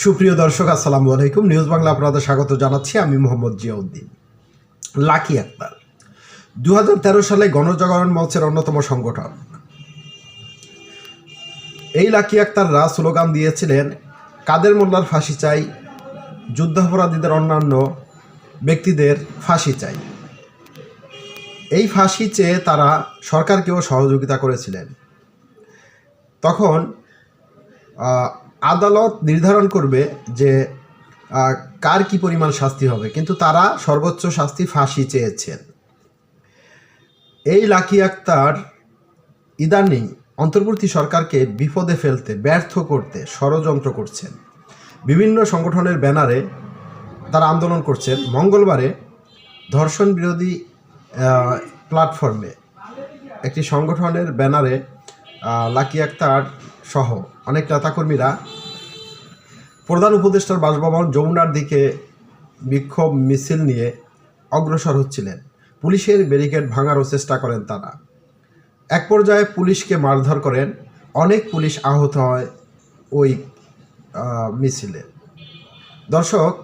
সুপ্রিয় দর্শক, আসসালামু আলাইকুম। নিউজ বাংলা আপনাদের স্বাগত জানাচ্ছি। আমি মোহাম্মদ জিয়াউদ্দিন। লাকি আক্তার দু সালে গণজাগরণ মঞ্চের অন্যতম সংগঠন এই লাকি আক্তাররা স্লোগান দিয়েছিলেন, কাদের মোল্লার ফাঁসি চাই? যুদ্ধাপরাধীদের অন্যান্য ব্যক্তিদের ফাঁসি চাই। এই ফাঁসি চেয়ে তারা সরকারকেও সহযোগিতা করেছিলেন। তখন আদালত নির্ধারণ করবে যে কার কি পরিমাণ শাস্তি হবে। কিন্তু তারা সর্বোচ্চ শাস্তি ফাঁসি চেয়েছেন। এই লাকি আক্তার ইদানিং অন্তর্বর্তী সরকারকে বিপদে ফেলতে, ব্যর্থ করতে ষড়যন্ত্র করছেন। বিভিন্ন সংগঠনের ব্যানারে তারা আন্দোলন করছেন। মঙ্গলবারে ধর্ষণ বিরোধী প্ল্যাটফর্মে একটি সংগঠনের ব্যানারে লাকি আক্তার সহ অনেক নেতাকর্মীরা প্রধান উপদেষ্টার বাসভবন যমুনার দিকে বিক্ষোভ মিছিল নিয়ে অগ্রসর হচ্ছিলেন। পুলিশের ব্যারিকেড ভাঙারও চেষ্টা করেন তারা। এক পর্যায়ে পুলিশকে মারধর করেন অনেক পুলিশ আহত হয় ওই মিছিলে। দর্শক,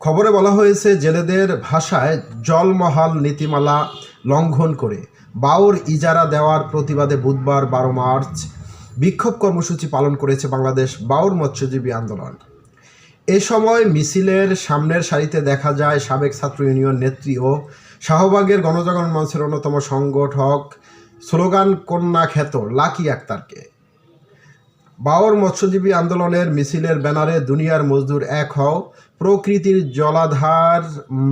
খবরে বলা হয়েছে, জেলেদের ভাষায় জলমহাল নীতিমালা লঙ্ঘন করে বাউর ইজারা দেওয়ার প্রতিবাদে বুধবার বারো মার্চ বিক্ষোভ কর্মসূচি পালন করেছে বাংলাদেশ বাউর মৎস্যজীবী আন্দোলন। এ সময় মিছিলের সামনের সারিতে দেখা যায় সাবেক ছাত্র ইউনিয়ন নেত্রী ও শাহবাগের গণজাগরণ মঞ্চের অন্যতম সংগঠক স্লোগান কন্যা খ্যাত লাকি আক্তারকে। বাওর মৎস্যজীবী আন্দোলনের মিছিলের ব্যানারে দুনিয়ার মজদুর এক হও, প্রকৃতির জলাধার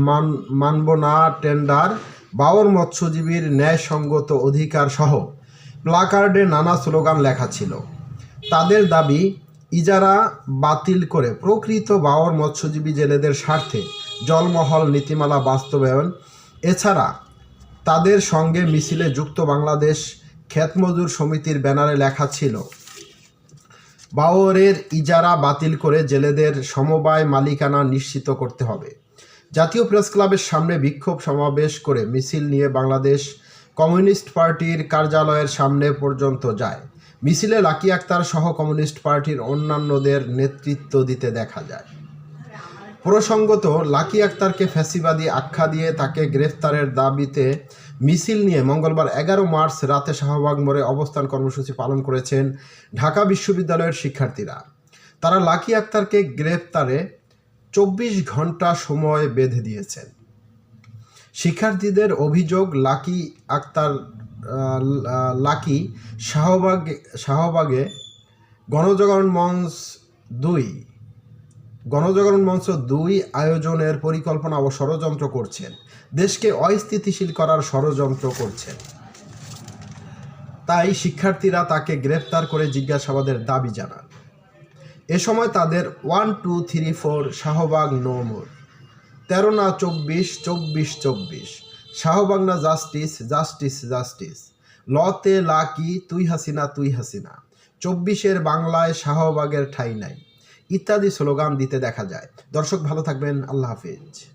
মান, মানব না টেন্ডার বাওর মৎস্যজীবীর ন্যায়সঙ্গত অধিকার সহ প্লাকার্ডে নানা স্লোগান লেখা ছিল। তাদের দাবি, ইজারা বাতিল করে প্রকৃত বাওর মৎস্যজীবী জেলেদের স্বার্থে জলমহল, নীতিমালা বাস্তবায়ন, এছাড়া তাদের সঙ্গে মিছিলে যুক্ত বাংলাদেশ খ্যাতমজুর সমিতির ব্যানারে লেখা ছিল বাওরের ইজারা বাতিল করে জেলেদের সমবায় মালিকানা নিশ্চিত করতে হবে। জাতীয় প্রেস ক্লাবের সামনে বিক্ষোভ সমাবেশ করে মিছিল নিয়ে বাংলাদেশ কমিউনিস্ট পার্টির কার্যালয়ের সামনে পর্যন্ত যায়। মিছিলে লাকি আক্তার সহ কমিউনিস্ট পার্টির অন্যান্যদের নেতৃত্ব দিতে দেখা যায়। প্রসঙ্গত, লাকি আক্তারকে ফ্যাসিবাদী আখ্যা দিয়ে তাকে গ্রেফতারের দাবিতে মিছিল নিয়ে মঙ্গলবার এগারো মার্চ রাতে শাহবাগ মোড়ে অবস্থান কর্মসূচি পালন করেছেন ঢাকা বিশ্ববিদ্যালয়ের শিক্ষার্থীরা। তারা লাকি আক্তারকে গ্রেফতারে চব্বিশ ঘণ্টা সময় বেঁধে দিয়েছেন। শিক্ষার্থীদের অভিযোগ, লাকি আক্তার লাকি শাহবাগ, শাহবাগে গণজাগরণ মঞ্চ দুই, গণজাগরণ মঞ্চ দুই আয়োজনের পরিকল্পনা ও ষড়যন্ত্র করছেন। দেশকে অস্থিতিশীল করার ষড়যন্ত্র করছেন। তাই শিক্ষার্থীরা তাকে গ্রেফতার করে জিজ্ঞাসাবাদের দাবি জানান। এ সময় তাদের one two three four Shahbag নোমর তেরো না, চব্বিশ চব্বিশ চব্বিশ। শাহবাগ না জাস্টিস জাস্টিস জাস্টিস লতে লাকি, তুই হাসিনা তুই হাসিনা। চব্বিশের বাংলায় শাহবাগের ঠাই নাই। ইত্যাদি স্লোগান দিতে দেখা যায়। দর্শক ভালো থাকবেন। আল্লাহ হাফিজ।